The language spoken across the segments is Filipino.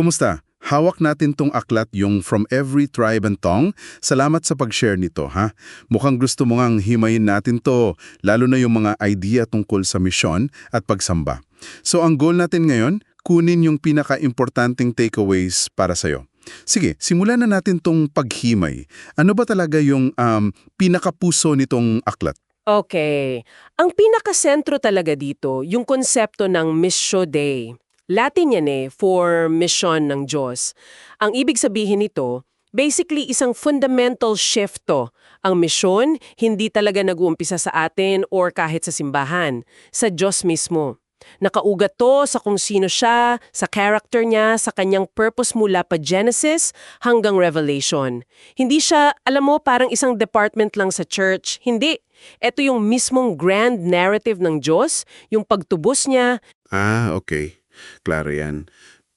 Kumusta? Hawak natin tong aklat yung From Every Tribe and Tongue. Salamat sa pag-share nito, ha? Mukhang gusto mo ngang himayin natin to, lalo na yung mga idea tungkol sa misyon at pagsamba. So ang goal natin ngayon, kunin yung pinaka-importanting takeaways para sa'yo. Sige, simulan na natin tong paghimay. Ano ba talaga yung um, pinakapuso nitong aklat? Okay. Ang pinakasentro talaga dito, yung konsepto ng Missio Dei. Latin yan eh, for mission ng Diyos. Ang ibig sabihin nito, basically isang fundamental shift to. Ang misyon, hindi talaga nag-uumpisa sa atin or kahit sa simbahan, sa Diyos mismo. Nakaugat to sa kung sino siya, sa character niya, sa kanyang purpose mula pa Genesis hanggang Revelation. Hindi siya, alam mo, parang isang department lang sa church. Hindi. Ito yung mismong grand narrative ng Diyos, yung pagtubos niya, Ah, okay. Klaro yan.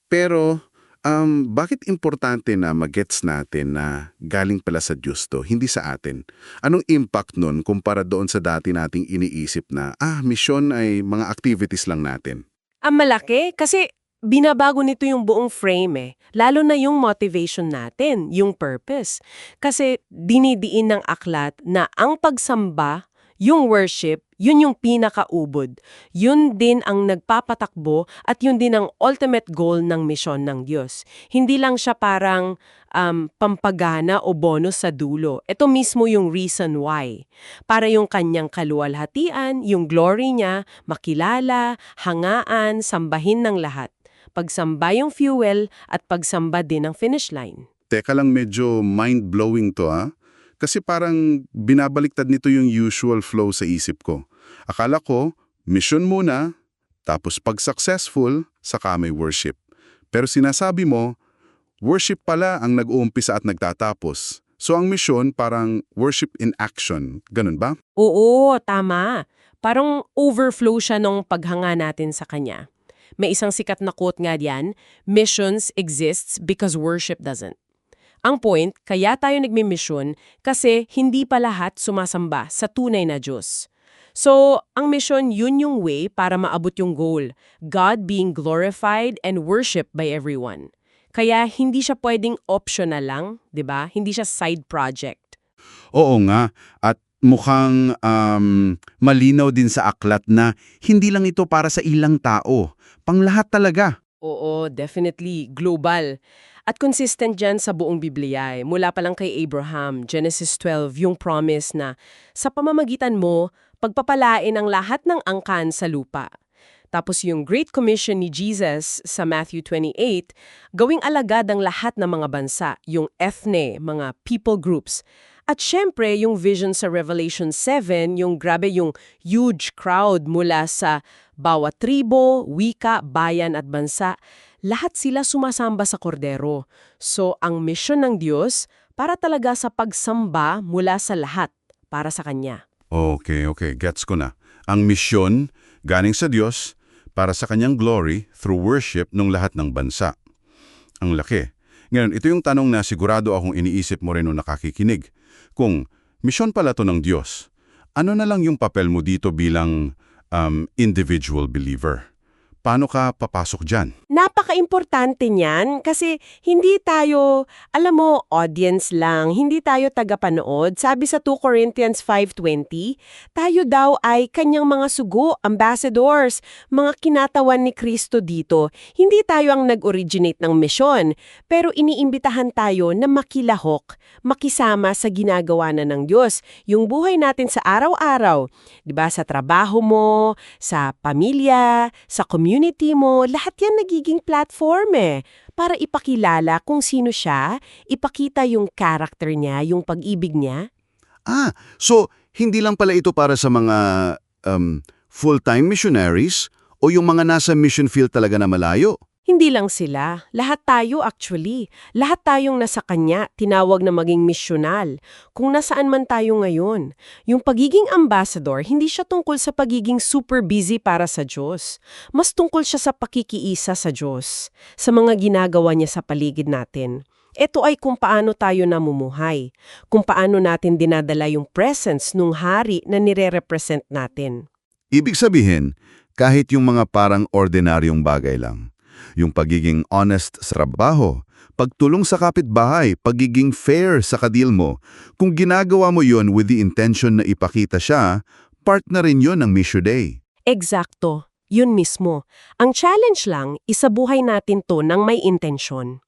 Pero, um, bakit importante na magets natin na galing pala sa Diyos to, hindi sa atin? Anong impact nun kumpara doon sa dati nating iniisip na, ah, misyon ay mga activities lang natin? Ang malaki kasi binabago nito yung buong frame eh. Lalo na yung motivation natin, yung purpose. Kasi dinidiin ng aklat na ang pagsamba, yung worship, yun yung pinakaubod. Yun din ang nagpapatakbo at yun din ang ultimate goal ng misyon ng Diyos. Hindi lang siya parang um, pampagana o bonus sa dulo. Ito mismo yung reason why. Para yung kanyang kaluwalhatian, yung glory niya, makilala, hangaan, sambahin ng lahat. Pagsamba yung fuel at pagsamba din ang finish line. Teka lang medyo mind-blowing to ha. Kasi parang binabaliktad nito yung usual flow sa isip ko. Akala ko, mission muna, tapos pag successful, saka may worship. Pero sinasabi mo, worship pala ang nag-uumpisa at nagtatapos. So ang mission parang worship in action. Ganun ba? Oo, tama. Parang overflow siya nung paghanga natin sa kanya. May isang sikat na quote nga diyan, missions exists because worship doesn't. Ang point, kaya tayo nagmimisyon kasi hindi pa lahat sumasamba sa tunay na Diyos. So, ang mission, yun yung way para maabot yung goal, God being glorified and worshiped by everyone. Kaya hindi siya pwedeng optional lang, 'di ba? Hindi siya side project. Oo nga. At mukhang um, malinaw din sa aklat na hindi lang ito para sa ilang tao. Panglahat talaga. Oo, definitely global. At consistent dyan sa buong Biblia. eh. Mula pa lang kay Abraham, Genesis 12, yung promise na sa pamamagitan mo, pagpapalain ang lahat ng angkan sa lupa. Tapos yung Great Commission ni Jesus sa Matthew 28, gawing alagad ang lahat ng mga bansa, yung ethne, mga people groups. At syempre, yung vision sa Revelation 7, yung grabe yung huge crowd mula sa bawat tribo, wika, bayan at bansa, lahat sila sumasamba sa kordero. So, ang mission ng Diyos para talaga sa pagsamba mula sa lahat para sa Kanya. Okay, okay. Gets ko na. Ang misyon, galing sa Diyos, para sa kanyang glory through worship ng lahat ng bansa. Ang laki. Ngayon, ito yung tanong na sigurado akong iniisip mo rin nung nakakikinig. Kung misyon pala to ng Diyos, ano na lang yung papel mo dito bilang um, individual believer? Paano ka papasok dyan? Napaka-importante niyan kasi hindi tayo, alam mo, audience lang, hindi tayo tagapanood. Sabi sa 2 Corinthians 5.20, tayo daw ay kanyang mga sugo, ambassadors, mga kinatawan ni Kristo dito. Hindi tayo ang nag-originate ng misyon, pero iniimbitahan tayo na makilahok, makisama sa ginagawa na ng Diyos. Yung buhay natin sa araw-araw, ba sa trabaho mo, sa pamilya, sa community mo, lahat yan nagiging platform eh. Para ipakilala kung sino siya, ipakita yung character niya, yung pag-ibig niya. Ah, so hindi lang pala ito para sa mga um, full-time missionaries o yung mga nasa mission field talaga na malayo? Hindi lang sila, lahat tayo actually. Lahat tayong nasa kanya, tinawag na maging misyonal. Kung nasaan man tayo ngayon. Yung pagiging ambassador, hindi siya tungkol sa pagiging super busy para sa Diyos. Mas tungkol siya sa pakikiisa sa Diyos, sa mga ginagawa niya sa paligid natin. Ito ay kung paano tayo namumuhay, kung paano natin dinadala yung presence nung hari na nire-represent natin. Ibig sabihin, kahit yung mga parang ordinaryong bagay lang, Yung pagiging honest sa trabaho, pagtulong sa kapitbahay, pagiging fair sa kadil mo. Kung ginagawa mo yon with the intention na ipakita siya, part na rin yon ng Miss Your Day. Eksakto, yun mismo. Ang challenge lang, isabuhay natin to ng may intensyon.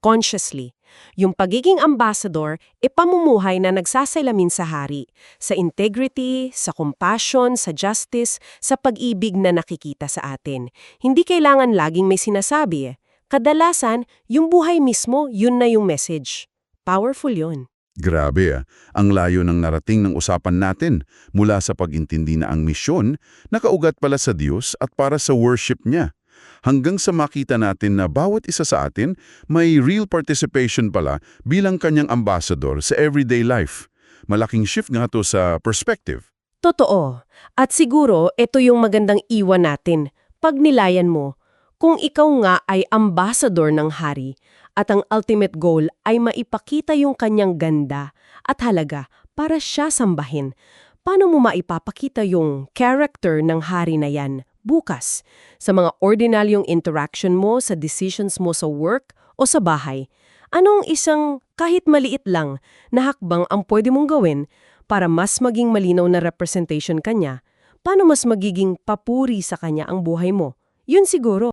Consciously. Yung pagiging ambassador, ipamumuhay na nagsasalamin sa hari, sa integrity, sa compassion, sa justice, sa pag-ibig na nakikita sa atin. Hindi kailangan laging may sinasabi eh. Kadalasan, yung buhay mismo, yun na yung message. Powerful yun. Grabe ah, ang layo ng narating ng usapan natin mula sa pag-intindi na ang misyon nakaugat pala sa Diyos at para sa worship niya. Hanggang sa makita natin na bawat isa sa atin may real participation pala bilang kanyang ambassador sa everyday life. Malaking shift nga to sa perspective. Totoo. At siguro, ito yung magandang iwan natin. Pag nilayan mo, kung ikaw nga ay ambassador ng hari at ang ultimate goal ay maipakita yung kanyang ganda at halaga para siya sambahin, paano mo maipapakita yung character ng hari na yan bukas sa mga ordinaryong interaction mo, sa decisions mo sa work o sa bahay? Anong isang kahit maliit lang na hakbang ang pwede mong gawin para mas maging malinaw na representation kanya? Paano mas magiging papuri sa kanya ang buhay mo? Yun siguro.